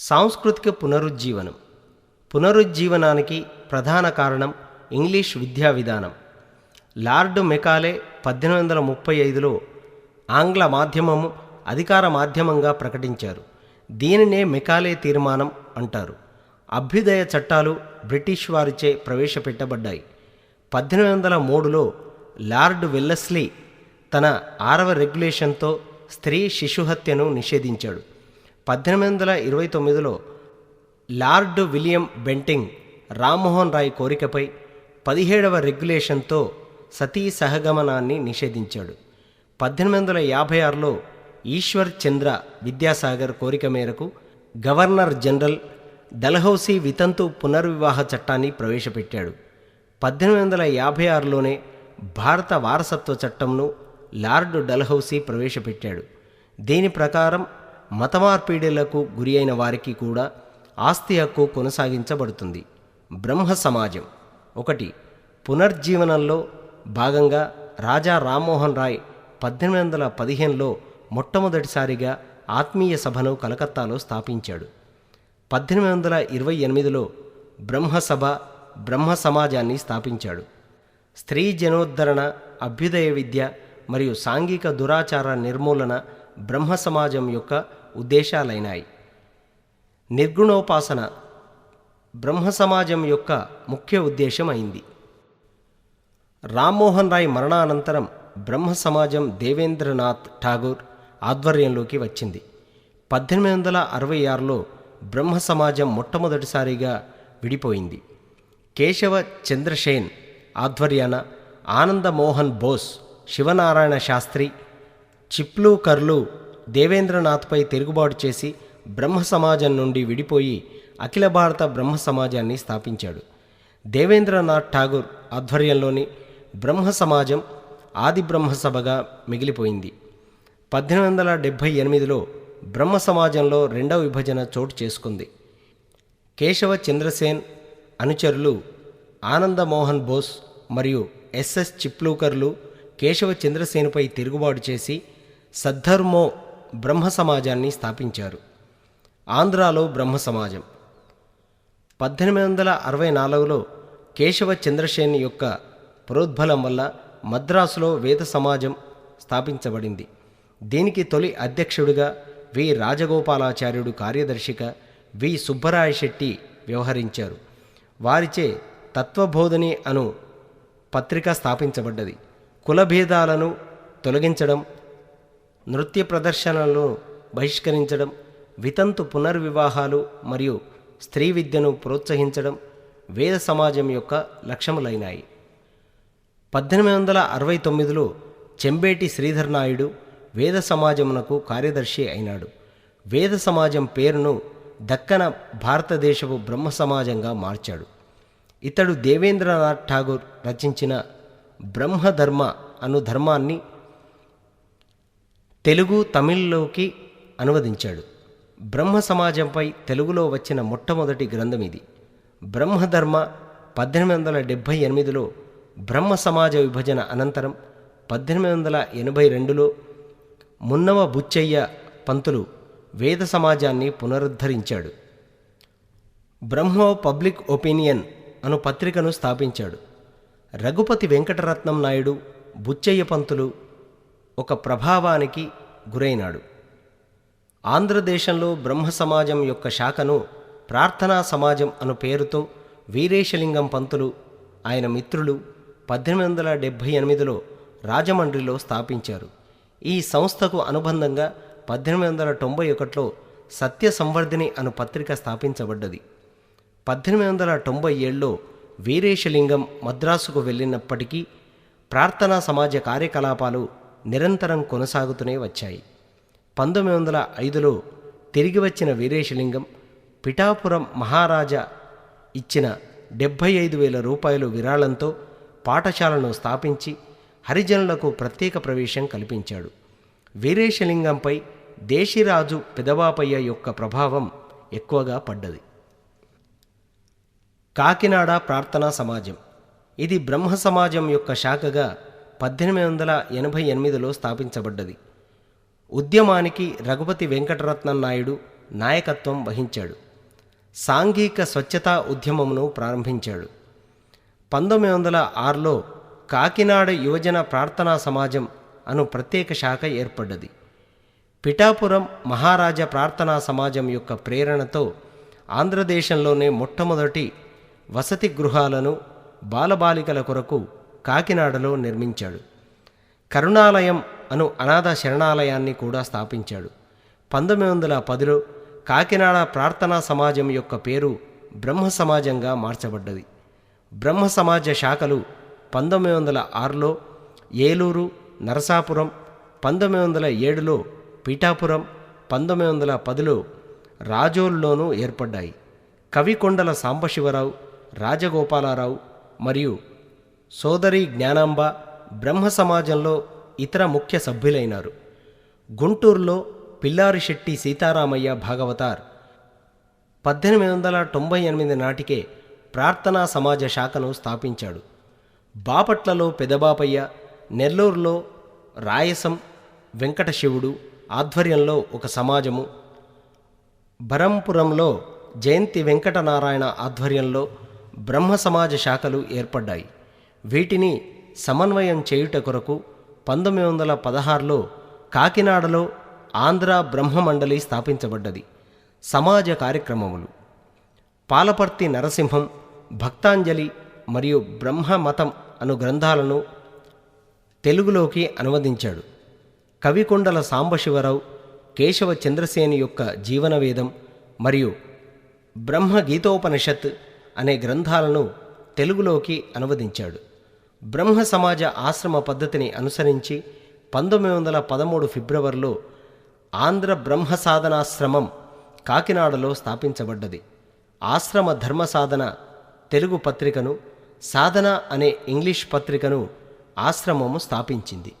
సాంస్కృతిక పునరుజ్జీవనం. పునరుజ్జీవనానికి ప్రధాన కారణం ఇంగ్లీష్ విద్యా విధానం. లార్డ్ మెకాలే పద్దెనిమిది వందల ముప్పై ఐదులో ఆంగ్ల మాధ్యమము అధికార మాధ్యమంగా ప్రకటించారు. దీనినే మెకాలే తీర్మానం అంటారు. అభ్యుదయ చట్టాలు బ్రిటిష్ వారిచే ప్రవేశపెట్టబడ్డాయి. పద్దెనిమిది వందల మూడులో లార్డ్ వెల్లస్లీ తన ఆరవ రెగ్యులేషన్తో స్త్రీ శిశుహత్యను నిషేధించాడు. పద్దెనిమిది వందల ఇరవై తొమ్మిదిలో Lord William Bentinck Rammohan Roy కోరికపై పదిహేడవ రెగ్యులేషన్తో సతీ సహగమనాన్ని నిషేధించాడు. పద్దెనిమిది వందల యాభై ఆరులో ఈశ్వర్ చంద్ర విద్యాసాగర్ కోరిక మేరకు గవర్నర్ జనరల్ డల్హౌసీ వితంతు పునర్వివాహ చట్టాన్ని ప్రవేశపెట్టాడు. పద్దెనిమిది వందల యాభై ఆరులోనే భారత వారసత్వ చట్టంను లార్డ్ డల్హౌసీ ప్రవేశపెట్టాడు. దీని ప్రకారం మతమార్పిడులకు గురి అయిన వారికి కూడా ఆస్తి హక్కు కొనసాగించబడుతుంది. బ్రహ్మ సమాజం. ఒకటి పునర్జీవనంలో భాగంగా రాజా రామ్మోహన్ రాయ్ పద్దెనిమిది వందల పదిహేనులో మొట్టమొదటిసారిగా ఆత్మీయ సభను కలకత్తాలో స్థాపించాడు. పద్దెనిమిది వందల ఇరవై ఎనిమిదిలో బ్రహ్మసభ బ్రహ్మ సమాజాన్ని స్థాపించాడు. స్త్రీ జనోద్ధరణ అభ్యుదయ విద్య మరియు సాంఘిక దురాచార నిర్మూలన బ్రహ్మ సమాజం యొక్క ఉద్దేశాలైనాయి. నిర్గుణోపాసన బ్రహ్మ సమాజం యొక్క ముఖ్య ఉద్దేశం అయింది రామ్మోహన్ రాయ్ మరణానంతరం బ్రహ్మ సమాజం దేవేంద్రనాథ్ ఠాగూర్ ఆధ్వర్యంలోకి వచ్చింది. పద్దెనిమిది వందల అరవై ఆరులో బ్రహ్మ సమాజం మొట్టమొదటిసారిగా విడిపోయింది. కేశవ చంద్రసేన్ ఆధ్వర్యాన ఆనందమోహన్ బోస్ శివనారాయణ శాస్త్రి చిప్లూకర్లు దేవేంద్రనాథ్పై తిరుగుబాటు చేసి బ్రహ్మ సమాజం నుండి విడిపోయి అఖిల భారత బ్రహ్మ సమాజాన్ని స్థాపించాడు. దేవేంద్రనాథ్ ఠాగూర్ ఆధ్వర్యంలోని బ్రహ్మ సమాజం ఆది బ్రహ్మ సభగా మిగిలిపోయింది. పద్దెనిమిది వందల డెబ్భై ఎనిమిదిలో బ్రహ్మ సమాజంలో రెండవ విభజన చోటు చేసుకుంది. కేశవ చంద్రసేన్ అనుచరులు ఆనందమోహన్ బోస్ మరియు ఎస్ఎస్ చిప్లూకర్లు కేశవ చంద్రసేనుపై తిరుగుబాటు చేసి సద్ధర్మో బ్రహ్మ సమాజాన్ని స్థాపించారు. ఆంధ్రాలో బ్రహ్మ సమాజం. పద్దెనిమిది వందల అరవై నాలుగులో కేశవ చంద్రసేన్ యొక్క ప్రోద్బలం వల్ల మద్రాసులో వేద సమాజం స్థాపించబడింది. దీనికి తొలి అధ్యక్షుడిగా వి. రాజగోపాలాచార్యుడు కార్యదర్శిగా వి. సుబ్బరాయ శెట్టి వ్యవహరించారు. వారిచే తత్వబోధని అను పత్రిక స్థాపించబడ్డది. కులభేదాలను తొలగించడం నృత్య ప్రదర్శనలను బహిష్కరించడం వితంతు పునర్వివాహాలు మరియు స్త్రీ విద్యను ప్రోత్సహించడం వేద సమాజం యొక్క లక్ష్యములైనాయి. పద్దెనిమిది వందల అరవై తొమ్మిదిలో చెంబేటి శ్రీధర్ నాయుడు వేద సమాజమునకు కార్యదర్శి అయినాడు. వేద సమాజం పేరును దక్కన భారతదేశపు బ్రహ్మ సమాజంగా మార్చాడు. ఇతడు దేవేంద్రనాథ్ ఠాగూర్ రచించిన బ్రహ్మధర్మ అను ధర్మాన్ని తెలుగు తమిళ్ళోకి అనువదించాడు. బ్రహ్మ సమాజంపై తెలుగులో వచ్చిన మొట్టమొదటి గ్రంథం ఇది. బ్రహ్మధర్మ పద్దెనిమిది వందల డెబ్భై ఎనిమిదిలో బ్రహ్మ సమాజ విభజన అనంతరం పద్దెనిమిది వందల ఎనభై రెండులో మున్నవ బుచ్చయ్య పంతులు వేద సమాజాన్ని పునరుద్ధరించాడు. బ్రహ్మ పబ్లిక్ ఒపీనియన్ అను పత్రికను స్థాపించాడు. రఘుపతి వెంకటరత్నం నాయుడు బుచ్చయ్య పంతులు ఒక ప్రభావానికి గురైనాడు. ఆంధ్రదేశంలో బ్రహ్మ సమాజం యొక్క శాఖను ప్రార్థనా సమాజం అను పేరుతో వీరేశలింగం పంతులు ఆయన మిత్రులు పద్దెనిమిది వందల డెబ్భై ఎనిమిదిలో రాజమండ్రిలో స్థాపించారు. ఈ సంస్థకు అనుబంధంగా పద్దెనిమిది వందల తొంభై ఒకటిలో సత్య సంవర్ధిని అను పత్రిక స్థాపించబడ్డది. పద్దెనిమిది వందల తొంభై ఏడులో వీరేశలింగం మద్రాసుకు వెళ్ళినప్పటికీ ప్రార్థనా సమాజ కార్యకలాపాలు నిరంతరం కొనసాగుతూనే వచ్చాయి. పంతొమ్మిది వందల ఐదులో తిరిగి వచ్చిన వీరేశలింగం పిఠాపురం మహారాజా ఇచ్చిన డెబ్భై ఐదు వేల రూపాయలు విరాళంతో పాఠశాలను స్థాపించి హరిజనులకు ప్రత్యేక ప్రవేశం కల్పించాడు. వీరేశలింగంపై దేశీరాజు పెదవాపయ్య యొక్క ప్రభావం ఎక్కువగా పడ్డది. కాకినాడ ప్రార్థనా సమాజం. ఇది బ్రహ్మ సమాజం యొక్క శాఖగా పద్దెనిమిది వందల ఎనభై ఎనిమిదిలో స్థాపించబడ్డది. ఉద్యమానికి రఘుపతి వెంకటరత్నం నాయుడు నాయకత్వం వహించాడు. సాంఘిక స్వచ్ఛతా ఉద్యమమును ప్రారంభించాడు. పంతొమ్మిది వందల ఆరులో కాకినాడ యువజన ప్రార్థనా సమాజం అను ప్రత్యేక శాఖ ఏర్పడ్డది. పిఠాపురం మహారాజా ప్రార్థనా సమాజం యొక్క ప్రేరణతో ఆంధ్రదేశంలోనే మొట్టమొదటి వసతి గృహాలను బాలబాలికల కొరకు కాకినాడలో నిర్మించాడు. కరుణాలయం అను అనాథ శరణాలయాన్ని కూడా స్థాపించాడు. పంతొమ్మిది వందల పదిలో కాకినాడ ప్రార్థనా సమాజం యొక్క పేరు బ్రహ్మ సమాజంగా మార్చబడ్డది. బ్రహ్మ సమాజ శాఖలు పంతొమ్మిది వందల ఆరులో ఏలూరు నరసాపురం పంతొమ్మిది వందల ఏడులో పీఠాపురం పంతొమ్మిది వందల పదిలో రాజోల్లోనూ ఏర్పడ్డాయి. కవికొండల సాంబశివరావు రాజగోపాలారావు మరియు సోదరి జ్ఞానాంబ బ్రహ్మ సమాజంలో ఇతర ముఖ్య సభ్యులైనారు. గుంటూరులో పిల్లారి శెట్టి సీతారామయ్య భాగవతార్ పద్దెనిమిది వందల తొంభై ఎనిమిది నాటికే ప్రార్థనా సమాజ శాఖను స్థాపించాడు. బాపట్లలో పెదబాపయ్య నెల్లూరులో రాయసం వెంకట శివుడు ఆధ్వర్యంలో ఒక సమాజము. బరంపురంలో జయంతి వెంకటనారాయణ ఆధ్వర్యంలో బ్రహ్మ సమాజ శాఖలు ఏర్పడ్డాయి. వీటిని సమన్వయం చేయుట కొరకు పంతొమ్మిది వందల పదహారులో కాకినాడలో ఆంధ్ర బ్రహ్మ మండలి స్థాపించబడ్డది. సమాజ కార్యక్రమములు. పాలపర్తి నరసింహం భక్తాంజలి మరియు బ్రహ్మమతం అను గ్రంథాలను తెలుగులోకి అనువదించాడు. కవికొండల సాంబశివరావు కేశవ చంద్రసేని యొక్క జీవనవేదం మరియు బ్రహ్మ గీతోపనిషత్ అనే గ్రంథాలను తెలుగులోకి అనువదించాడు. బ్రహ్మ సమాజ ఆశ్రమ పద్ధతిని అనుసరించి పంతొమ్మిది వందల పదమూడు ఫిబ్రవరిలో ఆంధ్ర బ్రహ్మ సాధనాశ్రమం కాకినాడలో స్థాపించబడ్డది. ఆశ్రమ ధర్మ సాధన తెలుగు పత్రికను సాధన అనే ఇంగ్లీష్ పత్రికను ఆశ్రమము స్థాపించింది.